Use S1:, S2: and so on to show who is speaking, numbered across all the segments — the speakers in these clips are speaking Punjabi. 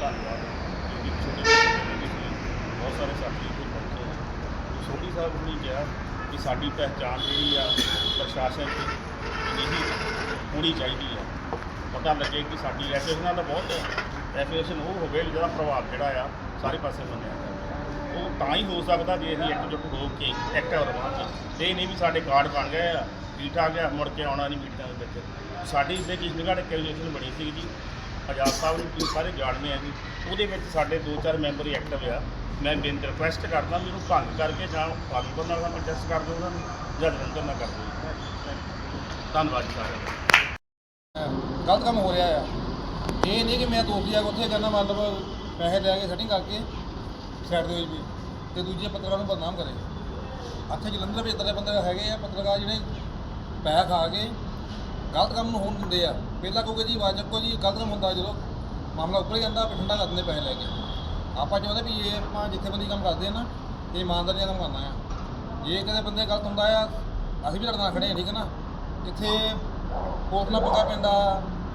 S1: ਧੰਨਵਾਦ ਕਿਉਂਕਿ ਛੋਟੇ ਬੱਚੇ ਵੀ ਬਹੁਤ ਸਾਰੇ ਸਾਥੀ ਇੱਥੇ ਪਹੁੰਚੇ ਆ ਸੋਢੀ ਸਾਹਿਬ ਨੇ ਕਿਹਾ ਕਿ ਸਾਡੀ ਪਹਿਚਾਣ ਜਿਹੜੀ ਆ, ਪ੍ਰਸ਼ਾਸਨ ਦੀ ਨਹੀਂ ਹੋਣੀ ਚਾਹੀਦੀ ਆ। ਪਤਾ ਲੱਗੇ ਕਿ ਸਾਡੀ ਐਸੋਸੀਏਸ਼ਨ ਦਾ ਬਹੁਤ ਐਸੋਸੀਏਸ਼ਨ ਉਹ ਹੋਵੇ ਜਿਹਦਾ ਪ੍ਰਭਾਵ ਜਿਹੜਾ ਆ, ਸਾਰੇ ਪਾਸੇ ਮੰਨਿਆ ਉਹ ਤਾਂ ਹੀ ਹੋ ਸਕਦਾ ਜੇ ਅਸੀਂ ਇਕਜੁੱਟ ਹੋ ਕੇ ਐਕਟਿਵ ਰਵਾਂਗੇ ਤੇ। ਇਹ ਨਹੀਂ ਵੀ ਸਾਡੇ ਕਾਰਡ ਬਣ ਗਏ ਆ, ਠੀਕ ਠਾਕ ਆ, ਮੁੜ ਕੇ ਆਉਣਾ ਨਹੀਂ ਮੀਟਿੰਗਾਂ ਦੇ ਵਿੱਚ। ਸਾਡੀ ਇੱਥੇ ਕਿਸ਼ਨਗੜ੍ਹ ਐਸੋਸੀਏਸ਼ਨ ਬਣੀ ਸੀ ਜੀ। ਆਜ਼ਾਦ ਸਾਹਿਬ ਨੂੰ ਤੁਸੀਂ ਸਾਰੇ ਜਾਣਦੇ ਆ ਜੀ, ਉਹਦੇ ਵਿੱਚ ਸਾਡੇ ਦੋ ਚਾਰ ਮੈਂਬਰ ਹੀ ਐਕਟਿਵ ਆ। ਮੈਂ ਬੇਨਤੀ ਰਿਕੁਐਸਟ ਕਰਦਾ ਵੀ ਉਹਨੂੰ ਭੰਗ ਕਰਕੇ ਜਾਂ ਪਾਕਿਸਤਾਨ ਨਾਲ ਨਾਲ ਪ੍ਰੋਟੈਸਟ ਕਰ ਦਿਓ ਉਹਨਾਂ ਨੂੰ, ਜਾਂ ਜਲੰਧਰ ਨਾਲ ਕਰ ਦਿਓ। ਜੀ। ਧੰਨਵਾਦ ਜੀ ਸਾਰਿਆਂ ਦਾ।
S2: ਗਲਤ ਕੰਮ ਹੋ ਰਿਹਾ ਆ। ਇਹ ਨਹੀਂ ਕਿ ਮੈਂ ਦੋਸਤ ਜਾ ਕੇ ਉੱਥੇ ਕਰਨਾ ਮਤਲਬ ਪੈਸੇ ਲੈ ਕੇ ਸੈਟਿੰਗ ਕਰਕੇ ਸਾਈਡ ਦੇ ਵਿੱਚ ਵੀ, ਤੇ ਦੂਜੇ ਪੱਤਰਕਾਰਾਂ ਨੂੰ ਬਦਨਾਮ ਕਰੇ। ਇੱਥੇ ਜਲੰਧਰ ਵਿੱਚ ਇਤਨੇ ਬੰਦੇ ਹੈਗੇ ਆ, ਪੱਤਰਕਾਰ ਜਿਹੜੇ ਪੈਸਾ ਖਾ ਕੇ ਗਲਤ ਕੰਮ ਨੂੰ ਹੋਣ ਦਿੰਦੇ ਆ। ਪਹਿਲਾਂ ਕਹੋਗੇ ਜੀ ਆਵਾਜ਼ ਚੱਕੋ ਜੀ ਗਲਤ ਕੰਮ ਹੁੰਦਾ ਜਦੋਂ ਮਾਮਲਾ ਉੱਪਰ ਹੀ ਜਾਂਦਾ ਫਿਰ ਠੰਡਾ ਕਰ ਦਿੰਦੇ ਪੈਸੇ ਲੈ ਕੇ। ਆਪਾਂ ਚਾਹੁੰਦੇ ਵੀ ਇਹ ਆਪਾਂ ਜਿੱਥੇ ਬੰਦੀ ਕੰਮ ਕਰਦੇ ਆ ਨਾ ਇਹ ਇਮਾਨਦਾਰੀ ਨਾਲ ਕੰਮ ਕਰਨਾ ਆ। ਜੇ ਕਦੇ ਬੰਦੇ ਗਲਤ ਹੁੰਦਾ ਆ ਅਸੀਂ ਵੀ ਲੜਨਾ ਖੜੇ ਆ ਠੀਕ ਹੈ ਨਾ? ਇੱਥੇ ਕੋਰਟ ਨਾਲ ਪੰਗਾ ਪੈਂਦਾ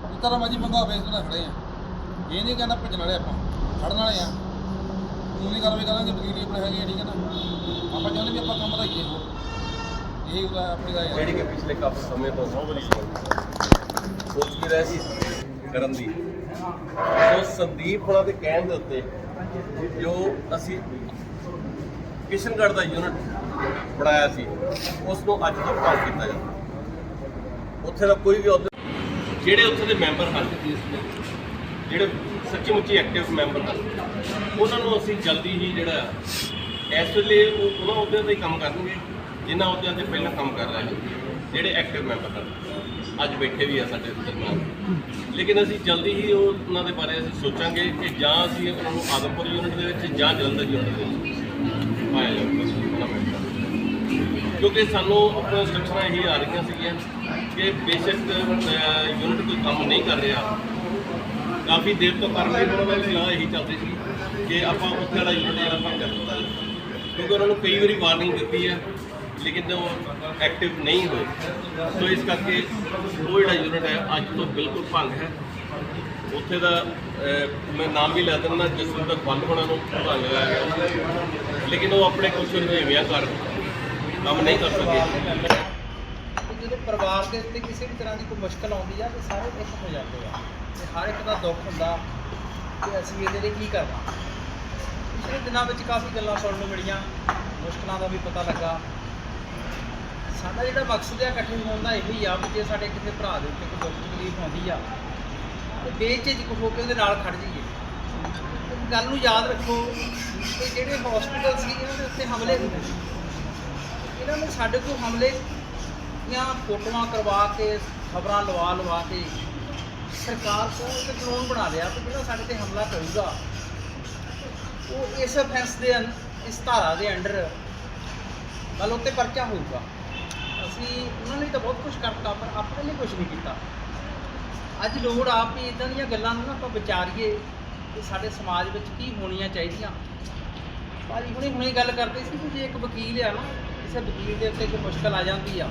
S2: ਜਿਸ ਤਰ੍ਹਾਂ ਮਰਜ਼ੀ ਪੰਗਾ ਹੋਵੇ ਇਸ ਨਾਲ ਖੜੇ ਆ ਇਹ ਨਹੀਂ ਕਹਿੰਦਾ ਭੱਜਣ ਵਾਲੇ ਆਪਾਂ ਖੜਨ ਵਾਲੇ ਆ। ਕਾਨੂੰਨੀ ਕਾਰਵਾਈ ਕਰਾਂਗੇ ਵਕੀਲ ਵੀ ਆਪਣੇ ਹੈਗੇ ਆ, ਠੀਕ ਹੈ ਨਾ? ਆਪਾਂ ਚਾਹੁੰਦੇ ਵੀ ਆਪਾਂ ਕੰਮ ਵਧਾਈਏ ਹੋਰ ਇਹ ਆਪਣੀ ਦਾ
S3: ਜਿਹੜੀ ਕਿ ਪਿਛਲੇ ਕਾਫੀ ਸਮੇਂ ਤੋਂ
S1: ਬਹੁਤ ਵਧੀਆ
S3: ਸੋਚ ਵੀ ਰਹੇ ਸੀ ਕਰਨ ਦੀ। ਸੋ ਸੰਦੀਪ ਹੁਣਾਂ ਦੇ ਕਹਿਣ ਦੇ ਉੱਤੇ ਜੋ ਅਸੀਂ ਕਿਸ਼ਨਗੜ੍ਹ ਦਾ ਯੂਨਿਟ ਬਣਾਇਆ ਸੀ ਉਸ ਨੂੰ ਅੱਜ ਤੋਂ ਭੰਗ ਕੀਤਾ ਜਾਂਦਾ। ਉੱਥੇ ਦਾ ਕੋਈ ਵੀ ਅਹੁਦਾ ਜਿਹੜੇ ਉੱਥੇ ਦੇ ਮੈਂਬਰ ਹਨ, ਜਿਹੜੇ ਸੱਚੀ ਮੁੱਚੀ ਐਕਟਿਵ ਮੈਂਬਰ ਹਨ, ਉਹਨਾਂ ਨੂੰ ਅਸੀਂ ਜਲਦੀ ਹੀ ਜਿਹੜਾ ਇਸ ਵੇਲੇ ਉਹ ਉਹਨਾਂ ਅਹੁਦਿਆਂ ਤੇ ਹੀ ਕੰਮ ਕਰਨਗੇ, ਜਿਨ੍ਹਾਂ ਅਹੁਦਿਆਂ ਤੇ ਪਹਿਲਾਂ ਕੰਮ ਕਰ ਰਹੇ ਨੇ ਜਿਹੜੇ ਐਕਟਿਵ ਮੈਂਬਰ ਹਨ। ਅੱਜ ਬੈਠੇ ਵੀ ਆ ਸਾਡੇ ਦਰਮਿਆਨ ਲੇਕਿਨ ਅਸੀਂ ਜਲਦੀ ਹੀ ਉਹ ਉਹਨਾਂ ਦੇ ਬਾਰੇ ਅਸੀਂ ਸੋਚਾਂਗੇ ਕਿ ਜਾਂ ਅਸੀਂ ਉਹਨਾਂ ਨੂੰ ਆਦਮਪੁਰ ਯੂਨਿਟ ਦੇ ਵਿੱਚ ਜਾਂ ਜਲੰਧਰ ਯੂਨਿਟ ਦੇ ਵਿੱਚ ਪਾਇਆ ਜਾਊਗਾ ਕਿਉਂਕਿ ਸਾਨੂੰ ਆਪਣੀਆਂ ਇੰਸਟਰਕਸ਼ਨਾਂ ਇਹੀ ਆ ਰਹੀਆਂ ਸੀਗੀਆਂ ਕਿ ਬੇਸ਼ੱਕ ਯੂਨਿਟ ਕੋਈ ਕੰਮ ਨਹੀਂ ਕਰ ਰਿਹਾ। ਕਾਫੀ ਦੇਰ ਤੋਂ ਕਰ ਲਈ ਉਹਨਾਂ ਦੀ ਸਲਾਹ ਇਹੀ ਚੱਲਦੀ ਸੀ ਕਿ ਆਪਾਂ ਉੱਥੇ ਵਾਲਾ ਯੂਨਿਟ ਜਿਹੜਾ ਆਪਾਂ ਕਰ ਦਿੱਤਾ। ਜਾਵੇ। ਕਿਉਂਕਿ ਉਹਨਾਂ ਨੂੰ ਕਈ ਵਾਰੀ ਵਾਰਨਿੰਗ ਦਿੱਤੀ ਹੈ ਲੇਕਿਨ ਉਹ ਐਕਟਿਵ ਨਹੀਂ ਹੋਏ। ਸੋ ਇਸ ਕਰਕੇ ਉਹ ਜਿਹੜਾ ਯੂਨਿਟ ਹੈ, ਅੱਜ ਤੋਂ ਬਿਲਕੁਲ ਭੰਗ ਹੈ। ਉੱਥੇ ਦਾ ਮੈਂ ਨਾਮ ਵੀ ਲੈ ਦਿੰਦਾ, ਜਿਸ ਜਸਵਿੰਦਰ ਬੰਦ ਹੋਣਾ ਨੂੰ ਭੰਗ ਹੋਇਆ ਗਿਆ ਲੇਕਿਨ ਉਹ ਆਪਣੇ ਕੁਝ ਰੁਝੇਵਿਆਂ ਕਾਰਨ ਕੰਮ ਨਹੀਂ ਕਰ ਸਕੇ।
S4: ਜਦੋਂ ਪਰਿਵਾਰ ਦੇ ਉੱਤੇ ਕਿਸੇ ਵੀ ਤਰ੍ਹਾਂ ਦੀ ਕੋਈ ਮੁਸ਼ਕਲ ਆਉਂਦੀ ਆ, ਤੇ ਸਾਰੇ ਇੱਕ ਹੋ ਜਾਂਦੇ ਆ। ਤੇ ਹਰ ਇੱਕ ਦਾ ਦੁੱਖ ਹੁੰਦਾ ਕਿ ਅਸੀਂ ਇਹਦੇ ਲਈ ਕੀ ਕਰਨਾ? ਪਿਛਲੇ ਦਿਨਾਂ ਵਿੱਚ ਕਾਫੀ ਗੱਲਾਂ ਸੁਣਨ ਨੂੰ ਮਿਲੀਆਂ। ਮੁਸ਼ਕਲਾਂ ਦਾ ਵੀ ਪਤਾ ਲੱਗਾ। ਸਾਡਾ ਜਿਹੜਾ ਮਕਸਦ ਹੈ ਇਕੱਠੇ ਹੋਣ ਦਾ ਇਹੋ ਹੀ ਆ ਵੀ ਜੇ ਸਾਡੇ ਕਿਸੇ ਭਰਾ ਦੇ ਉੱਤੇ ਕੋਈ ਦੁੱਖ ਤਕਲੀਫ ਆਉਂਦੀ ਆ, ਤੇ ਬੇਝਿਜਕ ਹੋ ਕੇ ਉਹਦੇ ਨਾਲ ਖੜ ਜਾਈਏ। ਇੱਕ ਗੱਲ ਨੂੰ ਯਾਦ ਰੱਖੋ ਕਿ ਜਿਹੜੇ ਹਸਪੀਟਲ ਸੀ, ਇਹਨਾਂ ਦੇ ਉੱਤੇ ਹਮਲੇ ਹੁੰਦੇ ਸੀ। ਇਹਨਾਂ ਨੇ ਸਾਡੇ ਕੋਲ ਹਮਲੇ ਦੀਆਂ ਫੋਟੋਆਂ ਕਰਵਾ ਕੇ, ਖਬਰਾਂ ਲਵਾ ਲਵਾ ਕੇ ਸਰਕਾਰ ਕੋਲ ਇੱਕ ਕਾਨੂੰਨ ਬਣਾ ਲਿਆ ਕਿ ਜਿਹੜਾ ਸਾਡੇ ਤੇ ਹਮਲਾ ਕਰੂਗਾ। ਉਹ ਇਸ ਅਫੈਂਸ ਦੇ ਅੰ- ਇਸ ਧਾਰਾ ਦੇ ਅੰਡਰ ਮਤਲਬ ਉੱਤੇ ਪਰਚਾ ਹੋਊਗਾ। ਅਸੀਂ ਉਹਨਾਂ ਲਈ ਤਾਂ ਬਹੁਤ ਕੁਝ ਕਰਤਾ, ਪਰ ਆਪਣੇ ਲਈ ਕੁਝ ਨਹੀਂ ਕੀਤਾ। ਅੱਜ ਲੋੜ ਆ ਵੀ ਇਦਾਂ ਦੀਆਂ ਗੱਲਾਂ ਨੂੰ ਨਾ ਆਪਾਂ ਵਿਚਾਰੀਏ ਕਿ ਸਾਡੇ ਸਮਾਜ ਵਿੱਚ ਕੀ ਹੋਣੀਆਂ ਚਾਹੀਦੀਆਂ। ਭਾਜੀ ਹੁਣੇ ਹੁਣੇ ਗੱਲ ਕਰਦੇ ਸੀ ਕਿ ਜੇ ਇੱਕ ਵਕੀਲ ਆ ਨਾ, ਕਿਸੇ ਵਕੀਲ ਦੇ ਉੱਤੇ ਕੋਈ ਮੁਸ਼ਕਲ ਆ ਜਾਂਦੀ ਆ,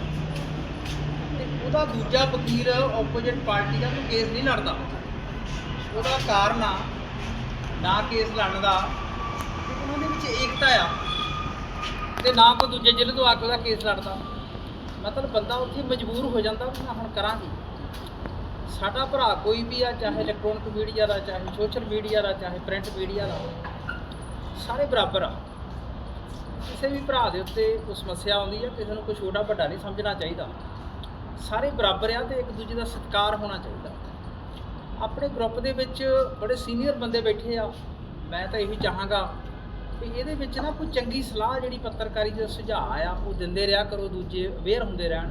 S4: ਤੇ ਉਹਦਾ ਦੂਜਾ ਵਕੀਲ ਆਪੋਜ਼ਿਟ ਪਾਰਟੀ ਦਾ ਕੋਈ ਕੇਸ ਨਹੀਂ ਲੜਦਾ। ਉਹਦਾ ਕਾਰਨ ਆ, ਨਾ ਕੇਸ ਲੜਨ ਦਾ ਉਹਨਾਂ ਦੇ ਵਿੱਚ ਏਕਤਾ ਆ, ਤੇ ਨਾ ਕੋਈ ਦੂਜੇ ਜ਼ਿਲ੍ਹੇ ਤੋਂ ਆ ਕੇ ਉਹਦਾ ਕੇਸ ਲੜਦਾ। ਮਤਲਬ ਬੰਦਾ ਉੱਥੇ ਮਜਬੂਰ ਹੋ ਜਾਂਦਾ ਵੀ ਮੈਂ ਹੁਣ ਕਰਾਂਗੀ। ਸਾਡਾ ਭਰਾ ਕੋਈ ਵੀ ਆ, ਚਾਹੇ ਇਲੈਕਟ੍ਰੋਨਿਕ ਮੀਡੀਆ ਦਾ, ਚਾਹੇ ਸੋਸ਼ਲ ਮੀਡੀਆ ਦਾ, ਚਾਹੇ ਪ੍ਰਿੰਟ ਮੀਡੀਆ ਦਾ, ਸਾਰੇ ਬਰਾਬਰ ਆ। ਕਿਸੇ ਵੀ ਭਰਾ ਦੇ ਉੱਤੇ ਕੋਈ ਸਮੱਸਿਆ ਆਉਂਦੀ ਹੈ ਕਿਸੇ ਨੂੰ ਕੋਈ ਛੋਟਾ ਵੱਡਾ ਨਹੀਂ ਸਮਝਣਾ ਚਾਹੀਦਾ। ਸਾਰੇ ਬਰਾਬਰ ਆ ਤੇ ਇੱਕ ਦੂਜੇ ਦਾ ਸਤਿਕਾਰ ਹੋਣਾ ਚਾਹੀਦਾ। ਆਪਣੇ ਗਰੁੱਪ ਦੇ ਵਿੱਚ ਬੜੇ ਸੀਨੀਅਰ ਬੰਦੇ ਬੈਠੇ ਆ। ਮੈਂ ਤਾਂ ਇਹੀ ਚਾਹਾਂਗਾ ਕਿ ਇਹਦੇ ਵਿੱਚ ਨਾ ਕੋਈ ਚੰਗੀ ਸਲਾਹ ਜਿਹੜੀ ਪੱਤਰਕਾਰੀ ਦੇ ਸੁਝਾਅ ਆ, ਉਹ ਦਿੰਦੇ ਰਿਹਾ ਕਰੋ, ਦੂਜੇ ਅਵੇਅਰ ਹੁੰਦੇ ਰਹਿਣ।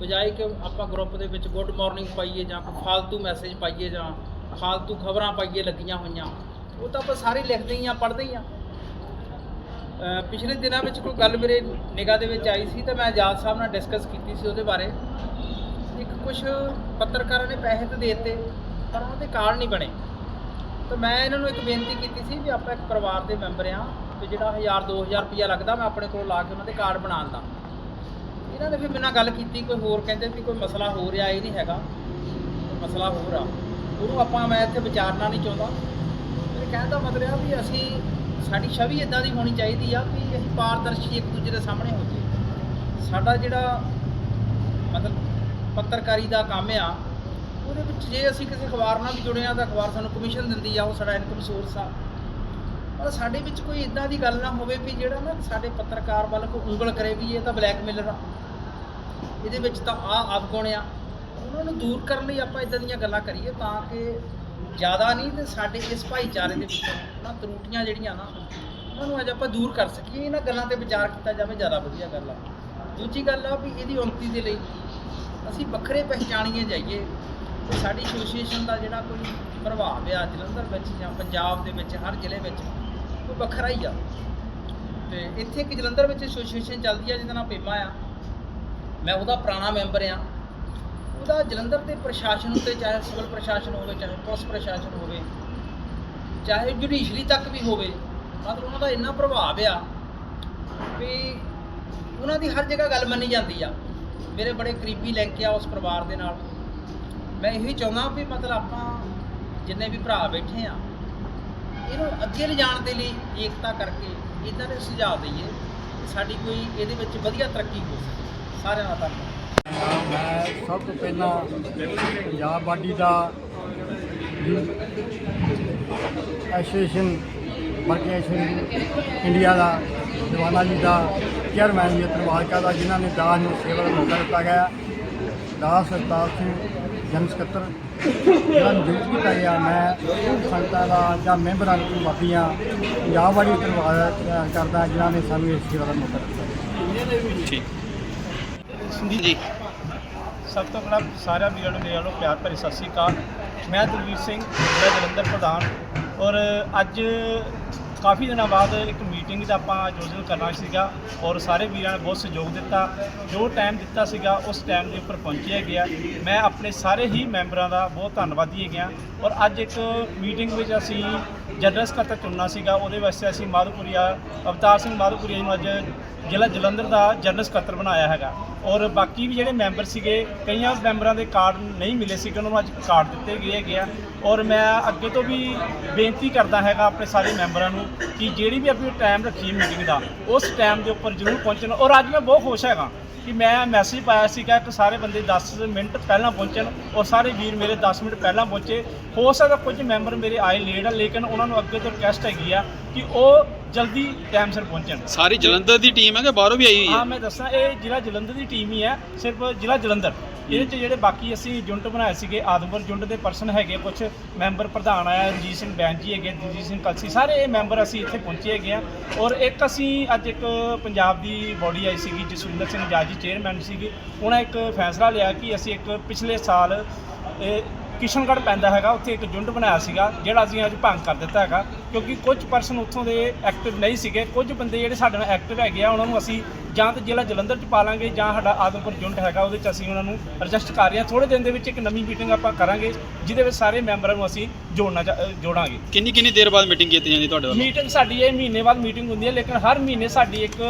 S4: ਬਜਾਏ ਕਿ ਆਪਾਂ ਗਰੁੱਪ ਦੇ ਵਿੱਚ ਗੁੱਡ ਮਾਰਨਿੰਗ ਪਾਈਏ ਜਾਂ ਕੋਈ ਫਾਲਤੂ ਮੈਸੇਜ ਪਾਈਏ ਜਾਂ ਫਾਲਤੂ ਖਬਰਾਂ ਪਾਈਏ ਲੱਗੀਆਂ ਹੋਈਆਂ, ਉਹ ਤਾਂ ਆਪਾਂ ਸਾਰੇ ਲਿਖਦੇ ਹੀ ਆ, ਪੜ੍ਹਦੇ ਹੀ ਆ। ਪਿਛਲੇ ਦਿਨਾਂ ਵਿੱਚ ਕੋਈ ਗੱਲ ਮੇਰੇ ਨਿਗਾਹ ਦੇ ਵਿੱਚ ਆਈ ਸੀ ਤਾਂ ਮੈਂ ਆਜ਼ਾਦ ਸਾਹਿਬ ਨਾਲ ਡਿਸਕਸ ਕੀਤੀ ਸੀ ਉਹਦੇ ਬਾਰੇ। ਇੱਕ ਕੁਝ ਪੱਤਰਕਾਰਾਂ ਨੇ ਪੈਸੇ ਤਾਂ ਦੇ ਦਿੱਤੇ, ਪਰ ਉਹਨਾਂ ਦੇ ਕਾਰਡ ਨਹੀਂ ਬਣੇ। ਤਾਂ ਮੈਂ ਇਹਨਾਂ ਨੂੰ ਇੱਕ ਬੇਨਤੀ ਕੀਤੀ ਸੀ ਵੀ ਆਪਾਂ ਇੱਕ ਪਰਿਵਾਰ ਦੇ ਮੈਂਬਰ ਆ ਤੇ ਜਿਹੜਾ 1000 2000 ਰੁਪਇਆ ਲੱਗਦਾ, ਮੈਂ ਆਪਣੇ ਕੋਲ ਲਾ ਕੇ ਉਹਨਾਂ ਦੇ ਕਾਰਡ ਬਣਾਉਣ ਦਾ। ਇਹਨਾਂ ਨੇ ਫਿਰ ਮੇਰੇ ਨਾਲ ਗੱਲ ਕੀਤੀ, ਕੋਈ ਹੋਰ ਕਹਿੰਦੇ ਵੀ ਕੋਈ ਮਸਲਾ ਹੋ ਰਿਹਾ, ਇਹ ਨਹੀਂ ਹੈਗਾ। ਮਸਲਾ ਹੋਰ ਆ ਉਹਨੂੰ ਆਪਾਂ ਮੈਂ ਇੱਥੇ ਵਿਚਾਰਨਾ ਨਹੀਂ ਚਾਹੁੰਦਾ। ਮੇਰੇ ਕਹਿਣ ਦਾ ਮਤਲਬ ਆ ਵੀ ਅਸੀਂ, ਸਾਡੀ ਛਵੀ ਇਦਾਂ ਦੀ ਹੋਣੀ ਚਾਹੀਦੀ ਆ ਵੀ ਅਸੀਂ ਪਾਰਦਰਸ਼ੀ ਇੱਕ ਦੂਜੇ ਦੇ ਸਾਹਮਣੇ ਹੋ ਜਾਈਏ। ਸਾਡਾ ਜਿਹੜਾ ਮਤਲਬ ਪੱਤਰਕਾਰੀ ਦਾ ਕੰਮ ਆ, ਉਹਦੇ ਵਿੱਚ ਜੇ ਅਸੀਂ ਕਿਸੇ ਅਖਬਾਰ ਨਾਲ ਵੀ ਜੁੜੇ ਆ, ਤਾਂ ਅਖਬਾਰ ਸਾਨੂੰ ਕਮਿਸ਼ਨ ਦਿੰਦੀ ਆ, ਉਹ ਸਾਡਾ ਇਨਕਮ ਸੋਰਸ ਆ। ਪਰ ਸਾਡੇ ਵਿੱਚ ਕੋਈ ਇਦਾਂ ਦੀ ਗੱਲ ਨਾ ਹੋਵੇ ਵੀ ਜਿਹੜਾ ਨਾ ਸਾਡੇ ਪੱਤਰਕਾਰ ਵੱਲ ਕੋਈ ਉਂਗਲ ਕਰੇ ਵੀ ਇਹ ਤਾਂ ਬਲੈਕਮੇਲਰ ਆ। ਇਹਦੇ ਵਿੱਚ ਤਾਂ ਆ ਅਵਗੁਣ ਆ? ਉਹਨਾਂ ਨੂੰ ਦੂਰ ਕਰਨ ਲਈ ਆਪਾਂ ਇਦਾਂ ਦੀਆਂ ਗੱਲਾਂ ਕਰੀਏ ਤਾਂ ਕਿ ਜ਼ਿਆਦਾ ਨਹੀਂ ਤੇ ਸਾਡੇ ਇਸ ਭਾਈਚਾਰੇ ਦੇ ਵਿੱਚ ਨਾ ਤਰੂਟੀਆਂ ਜਿਹੜੀਆਂ ਨਾ, ਉਹਨਾਂ ਨੂੰ ਅੱਜ ਆਪਾਂ ਦੂਰ ਕਰ ਸਕੀਏ, ਇਹਨਾਂ ਗੱਲਾਂ ਤੇ ਵਿਚਾਰ ਕੀਤਾ ਜਾਵੇ, ਜ਼ਿਆਦਾ ਵਧੀਆ ਗੱਲ ਆ। ਦੂਜੀ ਗੱਲ ਆ ਵੀ ਇਹਦੀ ਉન્નਤੀ ਦੇ ਲਈ ਅਸੀਂ ਵੱਖਰੇ ਪਹਿਚਾਣੀਏ ਜਾਈਏ ਤੇ ਸਾਡੀ ਐਸੋਸੀਏਸ਼ਨ ਦਾ ਜਿਹੜਾ ਕੋਈ ਪ੍ਰਭਾਵ ਆ ਜਲੰਧਰ ਵਿੱਚ ਜਾਂ ਪੰਜਾਬ ਦੇ ਵਿੱਚ, ਹਰ ਜ਼ਿਲ੍ਹੇ ਵਿੱਚ ਵੱਖਰਾ ਹੀ ਆ। ਤੇ ਇੱਥੇ ਇੱਕ ਜਲੰਧਰ ਵਿੱਚ ਐਸੋਸੀਏਸ਼ਨ ਚੱਲਦੀ ਆ, ਜਿਹਦਾ ਨਾਮ ਪੇਮਾ ਆ। ਮੈਂ ਉਹਦਾ ਪੁਰਾਣਾ ਮੈਂਬਰ ਆ। ਉਹਦਾ ਜਲੰਧਰ ਦੇ ਪ੍ਰਸ਼ਾਸਨ ਉੱਤੇ, ਚਾਹੇ ਸਿਵਲ ਪ੍ਰਸ਼ਾਸਨ ਹੋਵੇ, ਚਾਹੇ ਪੁਲਿਸ ਪ੍ਰਸ਼ਾਸਨ ਹੋਵੇ, ਚਾਹੇ ਜੁਡੀਸ਼ਰੀ ਤੱਕ ਵੀ ਹੋਵੇ, ਮਤਲਬ ਉਹਨਾਂ ਦਾ ਇੰਨਾ ਪ੍ਰਭਾਵ ਆ ਵੀ ਉਹਨਾਂ ਦੀ ਹਰ ਜਗ੍ਹਾ ਗੱਲ ਮੰਨੀ ਜਾਂਦੀ ਆ। ਮੇਰੇ ਬੜੇ ਕਰੀਬੀ ਲਿੰਕ ਆ ਉਸ ਪਰਿਵਾਰ ਦੇ ਨਾਲ। ਮੈਂ ਇਹੀ ਚਾਹੁੰਦਾ ਵੀ ਮਤਲਬ ਆਪਾਂ ਜਿੰਨੇ ਵੀ ਭਰਾ ਬੈਠੇ ਆ ਇਹਨੂੰ ਅੱਗੇ ਲਿਜਾਣ ਦੇ ਲਈ ਏਕਤਾ ਕਰਕੇ ਇਹਨਾਂ ਦੇ ਸੁਝਾਅ ਦਈਏ ਸਾਡੀ ਕੋਈ ਇਹਦੇ ਵਿੱਚ ਵਧੀਆ ਤਰੱਕੀ ਹੋ ਸਕੇ। ਸਾਰਿਆਂ ਦਾ ਧੰਨਵਾਦ।
S5: ਮੈਂ ਸਭ ਤੋਂ ਪਹਿਲਾਂ ਪੰਜਾਬ ਬਾਡੀ ਦਾ ਐਸੋਸੀਏਸ਼ਨ, ਵਰਕਿੰਗ ਐਸੋਸੀਏਸ਼ਨ ਇੰਡੀਆ ਦਾ, ਜਵਾਨਾ ਜੀ ਦਾ, ਚੇਅਰਮੈਨ ਜੀ ਧੰਨਵਾਦ ਦਾ, ਜਿਨ੍ਹਾਂ ਨੇ ਦਾਸ ਨੂੰ ਸੇਵਾ ਦਾ ਮੌਕਾ ਦਿੱਤਾ ਗਿਆ। ਦਾਸ ਸਰਤਾਜ ਸਿੰਘ ਜਨ ਸਕੱਤਰ ਜਿਹੜਾ ਨਿਯੁਕਤ ਕੀਤਾ ਗਿਆ। ਮੈਂ ਸੰਗਤਾਂ ਦਾ ਜਾਂ ਮੈਂਬਰਾਂ ਨੂੰ ਵਾਪੀਆਂ ਪੰਜਾਬ ਵਾਲੀ ਧੰਨਵਾਦ ਕਰਦਾ ਜਿਨ੍ਹਾਂ ਨੇ ਸਾਨੂੰ ਇਸ ਸੇਵਾ ਦਾ ਮੌਕਾ ਦਿੱਤਾ।
S6: ਜੀ
S7: ਸਭ ਤੋਂ ਪਹਿਲਾਂ ਸਾਰਿਆਂ ਵੀਰਾਂ ਨੂੰ ਮੇਰੇ ਵੱਲੋਂ ਪਿਆਰ ਭਰੀ ਸਤਿ ਸ੍ਰੀ ਅਕਾਲ। ਮੈਂ ਦਲਵੀਰ ਸਿੰਘ ਜ਼ਿਲ੍ਹਾ ਜਲੰਧਰ ਪ੍ਰਧਾਨ ਔਰ ਅੱਜ ਕਾਫੀ ਦਿਨਾਂ ਬਾਅਦ ਇੱਕ ਮੀਟਿੰਗ ਦਾ ਆਪਾਂ ਆਯੋਜਨ ਕਰਨਾ ਸੀਗਾ ਔਰ ਸਾਰੇ ਵੀਰਾਂ ਨੇ ਬਹੁਤ ਸਹਿਯੋਗ ਦਿੱਤਾ। ਜੋ ਟਾਈਮ ਦਿੱਤਾ ਸੀਗਾ, ਉਸ ਟਾਈਮ ਦੇ ਉੱਪਰ ਪਹੁੰਚਿਆ ਗਿਆ। ਮੈਂ ਆਪਣੇ ਸਾਰੇ ਹੀ ਮੈਂਬਰਾਂ ਦਾ ਬਹੁਤ ਧੰਨਵਾਦੀ ਹੈਗਾ। ਔਰ ਅੱਜ ਇੱਕ ਮੀਟਿੰਗ ਵਿੱਚ ਅਸੀਂ ਜਨਰਲ ਸਕੱਤਰ ਚੁਣਨਾ ਸੀਗਾ। ਉਹਦੇ ਵਾਸਤੇ ਅਸੀਂ ਮਾਧੋਪੁਰੀਆ, ਅਵਤਾਰ ਸਿੰਘ ਮਾਧੋਪੁਰੀਆ ਨੂੰ ਅੱਜ ਜ਼ਿਲ੍ਹਾ ਜਲੰਧਰ ਦਾ ਜਨਰਲ ਸਕੱਤਰ ਬਣਾਇਆ ਹੈਗਾ। ਔਰ ਬਾਕੀ ਵੀ ਜਿਹੜੇ ਮੈਂਬਰ ਸੀਗੇ, ਕਈਆਂ ਮੈਂਬਰਾਂ ਦੇ ਕਾਰਡ ਨਹੀਂ ਮਿਲੇ ਸੀਗੇ, ਉਹਨਾਂ ਨੂੰ ਅੱਜ ਕਾਰਡ ਦਿੱਤੇ ਗਏ ਹੈਗੇ ਆ। ਔਰ ਮੈਂ ਅੱਗੇ ਤੋਂ ਵੀ ਬੇਨਤੀ ਕਰਦਾ ਹੈਗਾ ਆਪਣੇ ਸਾਰੇ ਮੈਂਬਰਾਂ ਨੂੰ ਕਿ ਜਿਹੜੀ ਵੀ ਆਪਣੀ ਟਾਈਮ ਰੱਖੀ ਮੀਟਿੰਗ ਦਾ, ਉਸ ਟਾਈਮ ਦੇ ਉੱਪਰ ਜ਼ਰੂਰ ਪਹੁੰਚਣ। ਔਰ ਅੱਜ ਮੈਂ ਬਹੁਤ ਖੁਸ਼ ਹੈਗਾ। ਕਿ ਮੈਂ ਮੈਸੇਜ ਪਾਇਆ ਸੀਗਾ ਕਿ ਸਾਰੇ ਬੰਦੇ 10 ਮਿੰਟ ਪਹਿਲਾਂ ਪਹੁੰਚਣ ਔਰ ਸਾਰੇ ਵੀਰ ਮੇਰੇ 10 ਮਿੰਟ ਪਹਿਲਾਂ ਪਹੁੰਚੇ। ਹੋ ਸਕਦਾ ਕੁਝ ਮੈਂਬਰ ਮੇਰੇ ਆਏ ਲੇਟ ਆ ਲੇਕਿਨ ਉਹਨਾਂ ਨੂੰ ਅੱਗੇ ਤੋਂ ਰਿਕਵੈਸਟ ਹੈਗੀ ਆ ਕਿ ਉਹ ਜਲਦੀ ਟਾਈਮ ਸਿਰ ਪਹੁੰਚਣ।
S6: ਸਾਰੀ ਜਲੰਧਰ ਦੀ ਟੀਮ ਹੈ ਕਿ ਬਾਹਰੋਂ ਵੀ ਆਈ ਹੋਈ
S7: ਹਾਂ?
S6: ਹੈ
S7: ਮੈਂ ਦੱਸਾਂ ਇਹ ਜ਼ਿਲ੍ਹਾ ਜਲੰਧਰ ਦੀ ਟੀਮ ਹੀ ਹੈ ਸਿਰਫ ਜ਼ਿਲ੍ਹਾ ਜਲੰਧਰ। ਇਹਦੇ ਚ ਜਿਹੜੇ ਬਾਕੀ ਅਸੀਂ ਯੂਨਿਟ ਬਣਾਏ ਸੀਗੇ, ਆਦਮਪੁਰ ਯੂਨਿਟ ਦੇ ਪਰਸਨ ਹੈਗੇ ਕੁਝ ਮੈਂਬਰ ਪ੍ਰਧਾਨ ਆਇਆ, ਰਣਜੀਤ ਸਿੰਘ ਬੈਂਸ ਜੀ ਹੈਗੇ, ਦਲਜੀਤ ਸਿੰਘ ਕਲਸੀ, ਸਾਰੇ ਇਹ ਮੈਂਬਰ ਅਸੀਂ ਇੱਥੇ ਪਹੁੰਚੇ ਹੈਗੇ ਆ ਔਰ ਇੱਕ ਅਸੀਂ ਅੱਜ ਇੱਕ ਪੰਜਾਬ ਦੀ ਬੋਡੀ ਆਈ ਸੀਗੀ, ਜਸਵਿੰਦਰ ਸਿੰਘ ਜਾਜੀ ਚੇਅਰਮੈਨ ਸੀਗੇ। ਉਹਨਾਂ ਇੱਕ ਫੈਸਲਾ ਲਿਆ ਕਿ ਅਸੀਂ ਇੱਕ ਪਿਛਲੇ ਸਾਲ, ਇਹ ਕਿਸ਼ਨਗੜ੍ਹ ਪੈਂਦਾ ਹੈਗਾ, ਉੱਥੇ ਇੱਕ ਯੂਨਿਟ ਬਣਾਇਆ ਸੀਗਾ, ਜਿਹੜਾ ਅਸੀਂ ਅੱਜ ਭੰਗ ਕਰ ਦਿੱਤਾ ਹੈਗਾ। ਕਿਉਂਕਿ ਕੁਝ ਪਰਸਨ ਉੱਥੋਂ ਦੇ ਐਕਟਿਵ ਨਹੀਂ ਸੀਗੇ। ਕੁਝ ਬੰਦੇ ਜਿਹੜੇ ਸਾਡੇ ਨਾਲ ਐਕਟਿਵ ਹੈਗੇ ਆ ਉਹਨਾਂ ਨੂੰ ਅਸੀਂ ਜਾਂ ਤਾਂ ਜ਼ਿਲ੍ਹਾ ਜਲੰਧਰ ਚ ਪਾ ਲਾਂਗੇ ਜਾਂ ਸਾਡਾ ਆਦਮਪੁਰ ਯੂਨਿਟ ਹੈਗਾ ਉਹਦੇ ਚ ਅਸੀਂ ਉਹਨਾਂ ਨੂੰ ਰਜਿਸਟ ਕਰ ਰਹੇ ਹਾਂ। ਥੋੜੇ ਦਿਨ ਦੇ ਵਿੱਚ ਇੱਕ ਨਵੀਂ ਮੀਟਿੰਗ ਆਪਾਂ ਕਰਾਂਗੇ ਜਿਹਦੇ ਵਿੱਚ ਸਾਰੇ ਮੈਂਬਰਾਂ ਨੂੰ ਅਸੀਂ ਜੋੜਨਾ ਚਾ- ਜੋੜਾਂਗੇ।
S6: ਕਿੰਨੀ ਕਿੰਨੀ ਦੇਰ ਬਾਅਦ ਮੀਟਿੰਗ ਕੀਤੀ ਜਾਂਦੀ ਤੁਹਾਡੇ ਵੱਲੋਂ?
S7: ਮੀਟਿੰਗ ਸਾਡੀ ਇਹ ਮਹੀਨੇ ਬਾਅਦ ਮੀਟਿੰਗ ਹੁੰਦੀ ਹੈ ਲੇਕਿਨ ਹਰ ਮਹੀਨੇ ਸਾਡੀ ਇੱਕ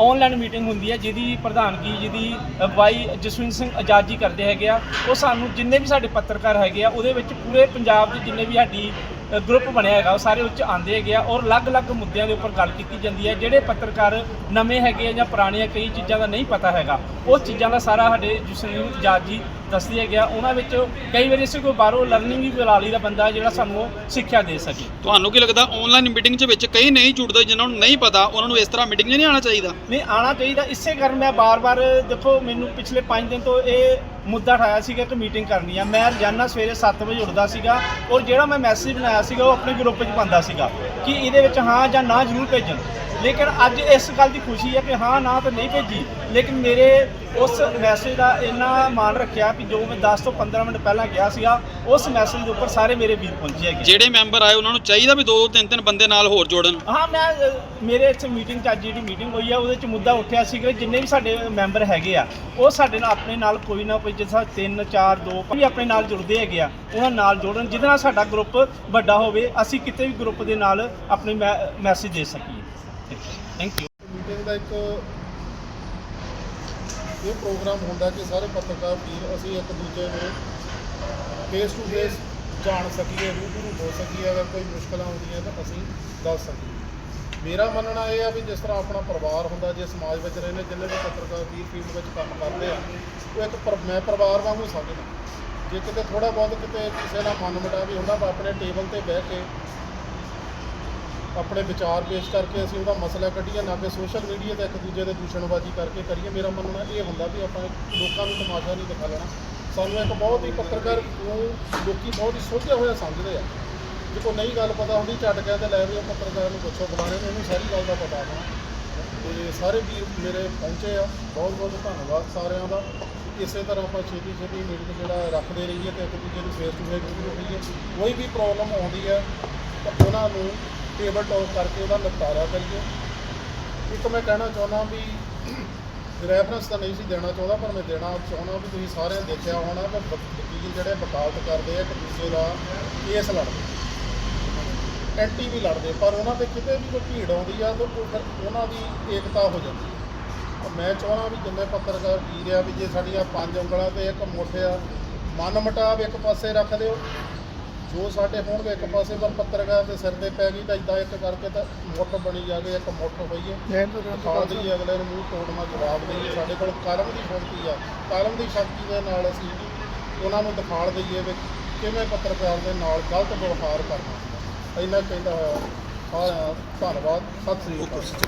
S7: ਆਨਲਾਈਨ ਮੀਟਿੰਗ ਹੁੰਦੀ ਹੈ ਜਿਹਦੀ ਪ੍ਰਧਾਨਗੀ ਜਿਹਦੀ ਅਗਵਾਈ ਜਸਵਿੰਦਰ ਸਿੰਘ ਆਜ਼ਾਦ ਜੀ ਕਰਦੇ ਹੈਗੇ ਆ। ਉਹ ਸਾਨੂੰ ਜਿੰਨੇ ਵੀ ਸਾਡੇ ਪੱਤਰਕਾਰ ਹੈਗੇ ਆ ਉਹਦੇ ਵਿੱਚ ਪੂਰੇ ਪੰਜਾਬ ਦੇ ਜਿੰਨੇ ਵੀ ਸਾਡੀ ਗਰੁੱਪ ਬਣਿਆ ਹੈਗਾ ਉਹ ਸਾਰੇ ਉੱਚ ਆਉਂਦੇ ਹੈਗੇ ਆ ਔਰ ਅਲੱਗ-ਅਲੱਗ ਮੁੱਦਿਆਂ ਦੇ ਉੱਪਰ ਗੱਲ ਕੀਤੀ ਜਾਂਦੀ ਹੈ। ਜਿਹੜੇ ਪੱਤਰਕਾਰ ਨਵੇਂ ਹੈਗੇ ਆ ਜਾਂ ਪੁਰਾਣੇ ਆ ਕਈ ਚੀਜ਼ਾਂ ਦਾ ਨਹੀਂ ਪਤਾ ਹੈਗਾ। ਉਹ ਚੀਜ਼ਾਂ ਦਾ ਸਾਰਾ ਸਾਡੇ ਜਸਵਿੰਦਰ ਆਜ਼ਾਦ ਜੀ ਦੱਸਦੇ ਹੈਗੇ ਆ। ਉਹਨਾਂ ਵਿੱਚ ਕਈ ਵਾਰੀ ਅਸੀਂ ਕੋਈ ਬਾਹਰੋਂ ਲਰਨਿੰਗ ਵੀ ਬੁਲਾ ਲਈ ਦਾ ਬੰਦਾ ਜਿਹੜਾ ਸਾਨੂੰ ਉਹ ਸਿੱਖਿਆ ਦੇ ਸਕੇ।
S6: ਤੁਹਾਨੂੰ ਕੀ ਲੱਗਦਾ ਆਨਲਾਈਨ ਮੀਟਿੰਗ ਦੇ ਵਿੱਚ ਕਈ ਨਹੀਂ ਜੁੜਦੇ ਜਿਨ੍ਹਾਂ ਨੂੰ ਨਹੀਂ ਪਤਾ ਉਹਨਾਂ ਨੂੰ ਇਸ ਤਰ੍ਹਾਂ ਮੀਟਿੰਗ 'ਚ ਨਹੀਂ ਆਉਣਾ ਚਾਹੀਦਾ?
S7: ਨਹੀਂ ਆਣਾ ਚਾਹੀਦਾ। ਇਸੇ ਕਾਰਨ ਮੈਂ ਬਾਰ-ਬਾਰ ਦੇਖੋ ਮੈਨੂੰ ਪਿਛਲੇ 5 ਦਿਨ ਤੋਂ ਇਹ ਮੁੱਦਾ ਉਠਾਇਆ ਸੀਗਾ ਕਿ ਮੀਟਿੰਗ ਕਰਨੀ ਆ। ਮੈਂ ਰੋਜ਼ਾਨਾ ਸਵੇਰੇ 7 ਵਜੇ ਉੱਠਦਾ ਸੀਗਾ ਔਰ ਜਿਹੜਾ ਮੈਂ ਮੈਸੇਜ ਬਣਾਇਆ ਸੀਗਾ ਉਹ ਆਪਣੇ ਗਰੁੱਪ 'ਚ ਪਾਉਂਦਾ ਸੀਗਾ ਕਿ ਇਹਦੇ ਵਿੱਚ ਹਾਂ ਜਾਂ ਨਾ ਜ਼ਰੂਰ ਭੇਜਣ। ਲੇਕਿਨ ਅੱਜ ਇਸ ਗੱਲ ਦੀ ਖੁਸ਼ੀ ਹੈ ਕਿ ਹਾਂ ਨਾ ਤਾਂ ਨਹੀਂ ਭੇਜੀ ਲੇਕਿਨ ਮੇਰੇ ਉਸ ਮੈਸੇਜ ਦਾ ਇੰਨਾ ਮਾਣ ਰੱਖਿਆ ਕਿ ਜੋ ਮੈਂ 10 ਤੋਂ 15 ਮਿੰਟ ਪਹਿਲਾਂ ਗਿਆ ਸੀਗਾ ਉਸ ਮੈਸੇਜ ਦੇ ਉੱਪਰ ਸਾਰੇ ਮੇਰੇ ਵੀਰ ਪਹੁੰਚੇ ਹੈਗੇ।
S6: ਜਿਹੜੇ ਮੈਂਬਰ ਆਏ ਉਹਨਾਂ ਨੂੰ ਚਾਹੀਦਾ ਵੀ ਦੋ ਦੋ ਤਿੰਨ ਤਿੰਨ ਬੰਦੇ ਨਾਲ ਹੋਰ ਜੋੜਨ।
S7: ਹਾਂ ਮੈਂ ਮੇਰੇ ਇੱਥੇ ਮੀਟਿੰਗ ਚ ਅੱਜ ਜਿਹੜੀ ਮੀਟਿੰਗ ਹੋਈ ਆ ਉਹਦੇ ਚ ਮੁੱਦਾ ਉੱਠਿਆ ਸੀ ਕਿ ਜਿੰਨੇ ਵੀ ਸਾਡੇ ਮੈਂਬਰ ਹੈਗੇ ਆ ਉਹ ਸਾਡੇ ਨਾਲ ਆਪਣੇ ਨਾਲ ਕੋਈ ਨਾ ਕੋਈ ਜਿਸ 3 4 2 ਵੀ ਆਪਣੇ ਨਾਲ ਜੁੜਦੇ ਹੈਗੇ ਆ ਉਹਨਾਂ ਨਾਲ ਜੋੜਨ ਜਿਹਦੇ ਨਾਲ ਸਾਡਾ ਗਰੁੱਪ ਵੱਡਾ ਹੋਵੇ ਅਸੀਂ ਕਿਤੇ ਵੀ ਗਰੁੱਪ ਦੇ ਨਾਲ ਆਪਣੀ ਮੈਸੇਜ ਦੇ ਸਕੀਏ। ਥੈਂਕ ਯੂ
S8: ਮੀਟਿੰਗ ਦਾ ਇੱਕ ਇਹ ਪ੍ਰੋਗਰਾਮ ਹੁੰਦਾ ਕਿ ਸਾਰੇ ਪੱਤਰਕਾਰ ਵੀਰ ਅਸੀਂ ਇੱਕ ਦੂਜੇ ਨੂੰ ਫੇਸ ਟੂ ਫੇਸ ਜਾਣ ਸਕੀਏ ਰੂਬਰੂ ਹੋ ਸਕੀਏ ਅਗਰ ਕੋਈ ਮੁਸ਼ਕਲਾਂ ਆਉਂਦੀਆਂ ਤਾਂ ਅਸੀਂ ਦੱਸ ਸਕੀਏ। ਮੇਰਾ ਮੰਨਣਾ ਇਹ ਆ ਵੀ ਜਿਸ ਤਰ੍ਹਾਂ ਆਪਣਾ ਪਰਿਵਾਰ ਹੁੰਦਾ ਜੇ ਸਮਾਜ ਵਿੱਚ ਰਹਿੰਦੇ ਜਿੰਨੇ ਵੀ ਪੱਤਰਕਾਰ ਵੀਰ ਫੀਲਡ ਵਿੱਚ ਕੰਮ ਕਰਦੇ ਆ ਉਹ ਇੱਕ ਪਰ- ਮੈਂ ਪਰਿਵਾਰ ਵਾਂਗੂ ਸਮਝਦਾ। ਜੇ ਕਿਤੇ ਥੋੜਾ ਬਹੁਤ ਕਿਤੇ ਕਿਸੇ ਨਾਲ ਮਨ ਮੁਟਾਵ ਵੀ ਹੁੰਦਾ ਤਾਂ ਆਪਣੇ ਟੇਬਲ ਤੇ ਬਹਿ ਕੇ ਆਪਣੇ ਵਿਚਾਰ ਪੇਸ਼ ਕਰਕੇ ਅਸੀਂ ਉਹਦਾ ਮਸਲਾ ਕੱਢੀਏ, ਨਾ ਕਿ ਸੋਸ਼ਲ ਮੀਡੀਆ ਤੇ ਇੱਕ ਦੂਜੇ ਦੇ ਦੂਸ਼ਣਬਾਜ਼ੀ ਕਰਕੇ ਕਰੀਏ। ਮੇਰਾ ਮੰਨਣਾ ਇਹ ਹੁੰਦਾ ਵੀ ਆਪਾਂ ਲੋਕਾਂ ਨੂੰ ਤਮਾਸ਼ਾ ਨਹੀਂ ਦਿਖਾ ਲੈਣਾ। ਸਾਨੂੰ ਇੱਕ ਬਹੁਤ ਹੀ ਪੱਤਰਕਾਰ ਨੂੰ ਲੋਕੀ ਬਹੁਤ ਹੀ ਸੋਝਿਆ ਹੋਇਆ ਸਮਝਦੇ ਆ। ਜੇ ਕੋਈ ਨਹੀਂ ਗੱਲ ਪਤਾ ਹੁੰਦੀ ਛੱਡ ਕੇ ਤੇ ਲੈ ਵੀ ਉਹ ਪੱਤਰਕਾਰ ਨੂੰ ਪੁੱਛੋ ਫਲਾਣੇ ਨੂੰ ਉਹਨੂੰ ਸਾਰੀ ਗੱਲ ਦਾ ਪਤਾ ਹੋਣਾ। ਤੇ ਸਾਰੇ ਵੀਰ ਮੇਰੇ ਪਹੁੰਚੇ ਆ। ਬਹੁਤ ਬਹੁਤ ਧੰਨਵਾਦ ਸਾਰਿਆਂ ਦਾ। ਇਸੇ ਤਰ੍ਹਾਂ ਆਪਾਂ ਛੇਤੀ ਛੇਤੀ ਮੀਟਿੰਗ ਜਿਹੜਾ ਰੱਖਦੇ ਰਹੀਏ ਤੇ ਇੱਕ ਦੂਜੇ ਨੂੰ ਫੇਸ ਟੂ ਫੇਸ ਰੂਬਰੂ ਹੋਈਏ ਕੋਈ ਵੀ ਪ੍ਰੋਬਲਮ ਆਉਂਦੀ ਹੈ, ਤਾਂ ਉਹਨਾਂ ਨੂੰ ਟੇਬਲ ਟਾਕ ਕਰਕੇ ਉਹਦਾ ਨਿਪਟਾਰਾ ਕਰੀਏ। ਇੱਕ ਮੈਂ ਕਹਿਣਾ ਚਾਹੁੰਦਾ ਵੀ ਰੈਫਰੈਂਸ ਤਾਂ ਨਹੀਂ ਸੀ ਦੇਣਾ ਚਾਹੁੰਦਾ, ਪਰ ਮੈਂ ਦੇਣਾ ਚਾਹੁੰਦਾ ਵੀ ਤੁਸੀਂ ਸਾਰਿਆਂ ਨੇ ਦੇਖਿਆ ਹੋਣਾ ਕਿ ਵਕੀਲ ਜਿਹੜੇ ਵਕਾਲਤ ਕਰਦੇ ਆ, ਇੱਕ ਦੂਜੇ ਦਾ ਕੇਸ ਲੜਦੇ ਐਂਟੀ ਵੀ ਲੜਦੇ ਪਰ ਉਹਨਾਂ ਤੇ ਕਿਤੇ ਵੀ ਕੋਈ ਭੀੜ ਆਉਂਦੀ ਆ, ਤਾਂ ਉਹ ਫਿਰ ਉਹਨਾਂ ਦੀ ਏਕਤਾ ਹੋ ਜਾਂਦੀ ਹੈ ਮੈਂ ਚਾਹੁੰਦਾ ਵੀ ਜਿੰਨੇ ਪੱਤਰਕਾਰ ਵੀਰ ਆ, ਵੀ ਜੇ ਸਾਡੀਆਂ ਪੰਜ ਉਂਗਲਾਂ ਤੇ ਇੱਕ ਮੁੱਠ ਆ, ਮਨ ਮਟਾਵ ਇੱਕ ਪਾਸੇ ਰੱਖ ਦਿਓ। ਜੋ ਸਾਡੇ ਹੋਣਗੇ ਇੱਕ ਪਾਸੇ ਪਰ ਪੱਤਰਕਾਰ ਦੇ ਸਿਰ ਤੇ ਪੈ ਗਈ ਤਾਂ ਇਦਾਂ ਇੱਕ ਕਰਕੇ ਤਾਂ ਮੁੱਠ ਬਣੀ ਜਾਵੇ ਇੱਕ ਮੁੱਠ ਹੋਈਏ ਦਿਖਾ ਦਈਏ ਅਗਲੇ ਨੂੰ ਮੂੰਹ ਤੋੜਨਾ ਜਵਾਬ ਦਈਏ ਸਾਡੇ ਕੋਲ ਕਲਮ ਦੀ ਸ਼ਕਤੀ ਆ। ਕਲਮ ਦੀ ਸ਼ਕਤੀ ਦੇ ਨਾਲ ਅਸੀਂ ਉਹਨਾਂ ਨੂੰ ਦਿਖਾੜ ਦਈਏ ਵੀ ਕਿਵੇਂ ਪੱਤਰਕਾਰ ਦੇ ਨਾਲ ਗਲਤ ਵਿਵਹਾਰ ਕਰਨਾ। ਇੰਨਾ ਕਹਿੰਦਾ ਦਾ ਧੰਨਵਾਦ। ਸਤਿ ਸ੍ਰੀ ਅਕਾਲ।